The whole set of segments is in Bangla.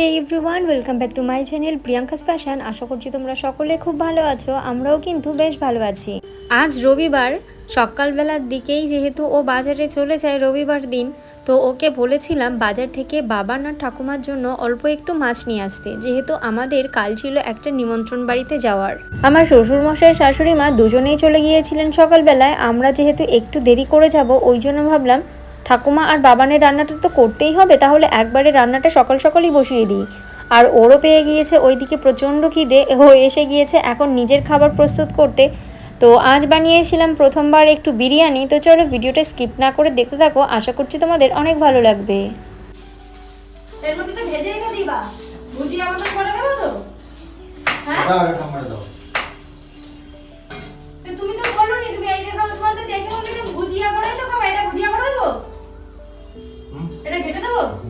Hey everyone welcome back to my channel Priyanka's passion আশা করছি তোমরা সকলে খুব ভালো আছো, আমরাও কিন্তু বেশ ভালো আছি। আজ রবিবার, সকালবেলার দিকেই যেহেতু ও বাজারে চলে যায় রবিবার দিন, তো ওকে বলেছিলাম বাজার থেকে বাবা না ঠাকুমার জন্য অল্প একটু মাছ নিয়ে আসতে, যেহেতু আমাদের কাল ছিল একটা নিমন্ত্রণ বাড়িতে যাওয়ার। আমার শ্বশুর মশাই শাশুড়ি মা দুজনেই চলে গিয়েছিলেন সকালবেলায়, আমরা যেহেতু একটু দেরি করে যাব, ওই জন্য ভাবলাম ঠাকুমা আর বাবানের রান্নাটা তো করতেই হবে তাহলে একবারে রান্নাটা সকাল সকালই বসিয়ে দিই। আর ওরও পেয়ে গিয়েছে ওইদিকে প্রচণ্ড খিদে ও এসে গিয়েছে এখন নিজের খাবার প্রস্তুত করতে। তো আজ বানিয়েছিলাম প্রথমবার একটু বিরিয়ানি তো চলো ভিডিওটা স্কিপ না করে দেখতে থাকো আশা করছি তোমাদের অনেক ভালো লাগবে। এর মধ্যে তো ভেজে দিবা। মতো করে দেবো তো? হ্যাঁ? দাও এটা আমার দাও। এটা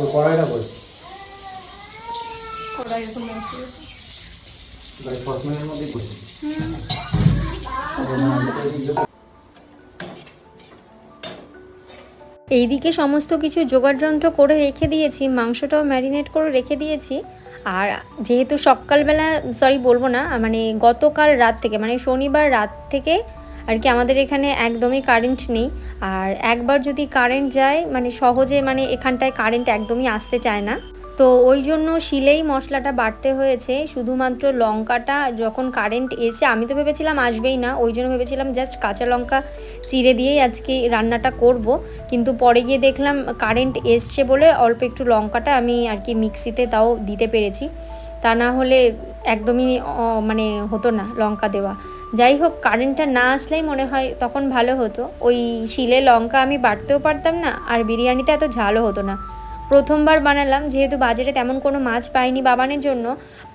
ওই কড়াইটা কই? কড়াই এরকম মাংস গাই মধ্যে কই? এইদিকে সমস্ত কিছু জোগাড় যন্ত্র করে রেখে দিয়েছি মাংসটাও ম্যারিনেট করে রেখে দিয়েছি। আর যেহেতু সকালবেলা সরি বলব না মানে গতকাল রাত থেকে মানে শনিবার রাত থেকে আর কি আমাদের এখানে একদমই কারেন্ট নেই। আর একবার যদি কারেন্ট যায় মানে সহজে মানে এখানটায় কারেন্ট একদমই আসতে চায় না। তো ওই জন্য শিলেই মশলাটা বাটতে হয়েছে। শুধুমাত্র লঙ্কাটা যখন কারেন্ট এসে, আমি তো ভেবেছিলাম আসবেই না, ওই জন্য ভেবেছিলাম জাস্ট কাঁচা লঙ্কা চিড়ে দিয়েই আজকে রান্নাটা করব। কিন্তু পরে গিয়ে দেখলাম কারেন্ট এসছে বলে অল্প একটু লঙ্কাটা আমি আর কি মিক্সিতে তাও দিতে পেরেছি। তা না হলে একদমই মানে হতো না লঙ্কা দেওয়া। যাই হোক কারেন্টটা না আসলেই মনে হয় তখন ভালো হতো। ওই শিলে লঙ্কা আমি বাটতেও পারতাম না, আর বিরিয়ানিতে এত ঝালও হতো না। প্রথমবার বানালাম, যেহেতু বাজারে তেমন কোনো মাছ পাইনি বাবানের জন্য।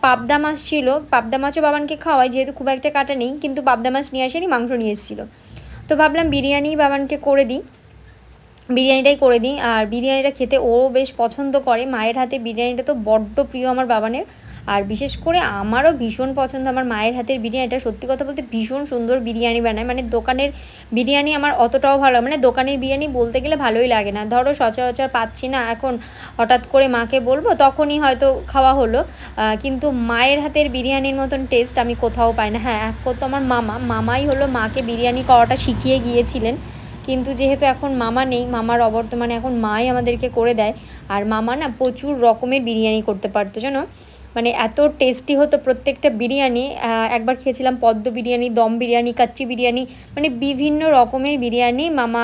পাবদা মাছ ছিল, পাবদা মাছও বাবানকে খাওয়াই, যেহেতু খুব একটা কাটা নেই, কিন্তু পাবদা মাছ নিয়ে আসেনি, মাংস নিয়ে এসেছিল। তো ভাবলাম বিরিয়ানি বাবানকে করে দিই। বিরিয়ানিটাই করে দিই, আর বিরিয়ানিটা খেতে ও বেশ পছন্দ করে। মায়ের হাতে বিরিয়ানিটা তো বড্ড প্রিয় আমার বাবানের। আর বিশেষ করে আমারও ভীষণ পছন্দ আমার মায়ের হাতের বিরিয়ানিটা সত্যি কথা বলতে ভীষণ সুন্দর বিরিয়ানি বানায়। মানে দোকানের বিরিয়ানি আমার অতটাও ভালো মানে দোকানের বিরিয়ানি বলতে গেলে ভালোই লাগে না। ধরো সচরাচর পাচ্ছি না এখন হঠাৎ করে মাকে বলব, তখনই হয়তো খাওয়া হলো। কিন্তু মায়ের হাতের বিরিয়ানির মতন টেস্ট আমি কোথাও পাই না। হ্যাঁ এক তো আমার মামা, মামাই হলো মাকে বিরিয়ানি করাটা শিখিয়ে গিয়েছিলেন। কিন্তু যেহেতু এখন মামা নেই, মামার অবর্তমানে এখন মাই আমাদেরকে করে দেয়। আর মামা না প্রচুর রকমের বিরিয়ানি করতে পারতো, জানো? মানে এত টেস্টি হতো প্রত্যেকটা বিরিয়ানি একবার খেয়েছিলাম পদ্ম বিরিয়ানি, দম বিরিয়ানি, কাচ্চি বিরিয়ানি মানে বিভিন্ন রকমের বিরিয়ানি মামা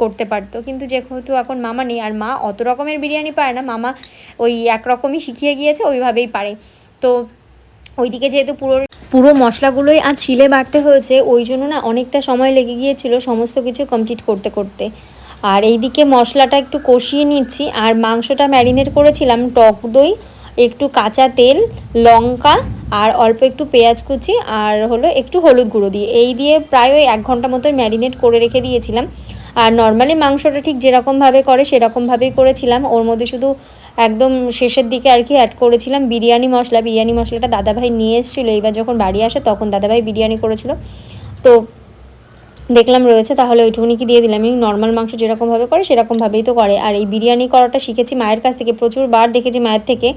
করতে পারতো। কিন্তু যেহেতু এখন মামা নেই আর মা অত রকমের বিরিয়ানি পারে না, মামা ওই একরকমই শিখিয়ে গিয়েছে, ওইভাবেই পারে। তো ওইদিকে যেহেতু পুরো পুরো মশলাগুলোই আজ শিলে বাড়তে হয়েছে, ওই জন্য না অনেকটা সময় লেগে গিয়েছিল সমস্ত কিছু কমপ্লিট করতে করতে। আর এইদিকে মশলাটা একটু কষিয়ে নিচ্ছি, আর মাংসটা ম্যারিনেট করেছিলাম টক দই একটু কাঁচা তেল, লঙ্কা আর অল্প একটু পেঁয়াজ কুচি আর হলো একটু হলুদ গুঁড়ো দিয়ে। এই দিয়ে প্রায় ওই এক ঘণ্টা মতো ম্যারিনেট করে রেখে দিয়েছিলাম। আর নর্মালি মাংসটা ঠিক যেরকমভাবে করে সেরকমভাবেই করেছিলাম। ওর মধ্যে শুধু একদম শেষের দিকে আর কি অ্যাড করেছিলাম বিরিয়ানি মশলা। বিরিয়ানি মশলাটা দাদাভাই নিয়ে এসেছিল। এইবার যখন বাড়ি আসে তখন দাদাভাই বিরিয়ানি করেছিল। তো দেখলাম রয়েছে, তাহলে ওইটুকুনি কি দিয়ে দিলাম? এই নর্মাল মাংস যেরকমভাবে করে সেরকমভাবেই তো করে। আর এই বিরিয়ানি করাটা শিখেছি মায়ের কাছ থেকে প্রচুর বার দেখেছি মায়ের থেকে।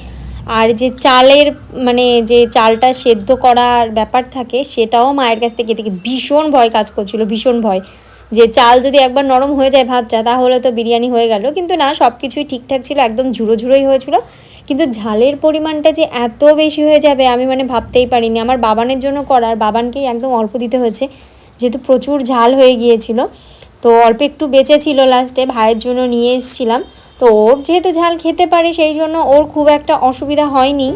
আর যে চালের মানে যে চালটা সেদ্ধ করার ব্যাপার থাকে, সেটাও মায়ের কাছ থেকে দেখে ভীষণ ভয় কাজ করছিল, ভীষণ ভয়। যে চাল যদি একবার নরম হয়ে যায় ভাতটা, তাহলে তো বিরিয়ানি হয়ে গেল। কিন্তু না সব কিছুই ঠিকঠাক ছিল, একদম ঝুড়ো ঝুড়োই হয়েছিল। কিন্তু ঝালের পরিমাণটা যে এত বেশি হয়ে যাবে, আমি মানে ভাবতেই পারিনি। আমার বাবানের জন্য করার বাবানকেই একদম অল্প দিতে হয়েছে। যেহেতু প্রচুর ঝাল হয়ে গিয়েছিল, তো অল্প একটু বেঁচে ছিল লাস্টে ভাইয়ের জন্য নিয়ে এসেছিলাম। তো ওর যেহেতু ঝাল খেতে পারে, সেই জন্য ওর খুব একটা অসুবিধা হয়নি।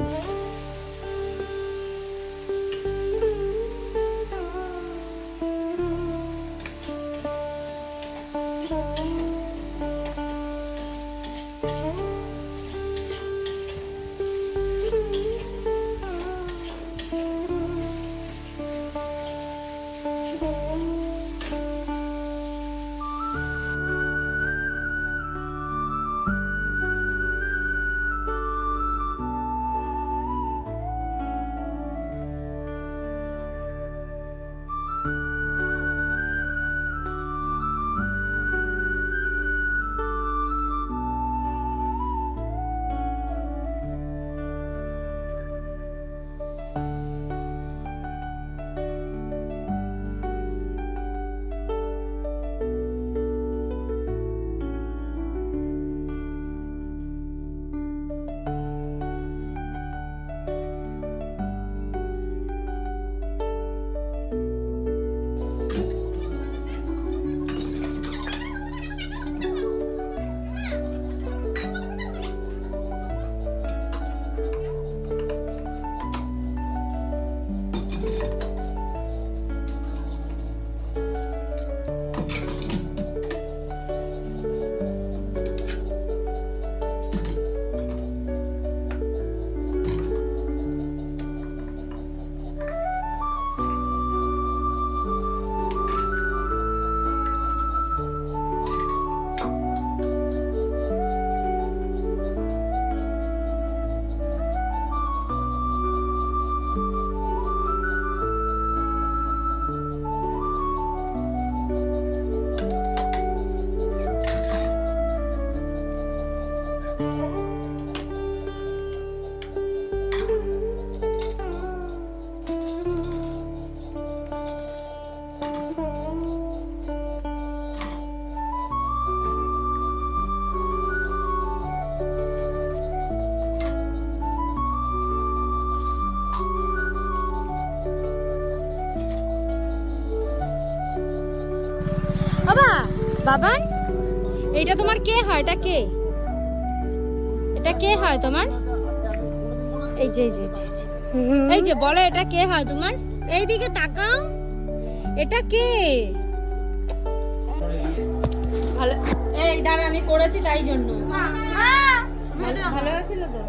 বাবান এইটা তোমার কে হয়? এটা কে? এটা কে হয় তোমার? এই যে এই যে এই যে, বলো এটা কে হয় তোমার? এইদিকে তাকাও। এটা কে? ভালো এই দাঁড়া আমি করেছি তাই জন্য। ভালো ভালো ছিল তো?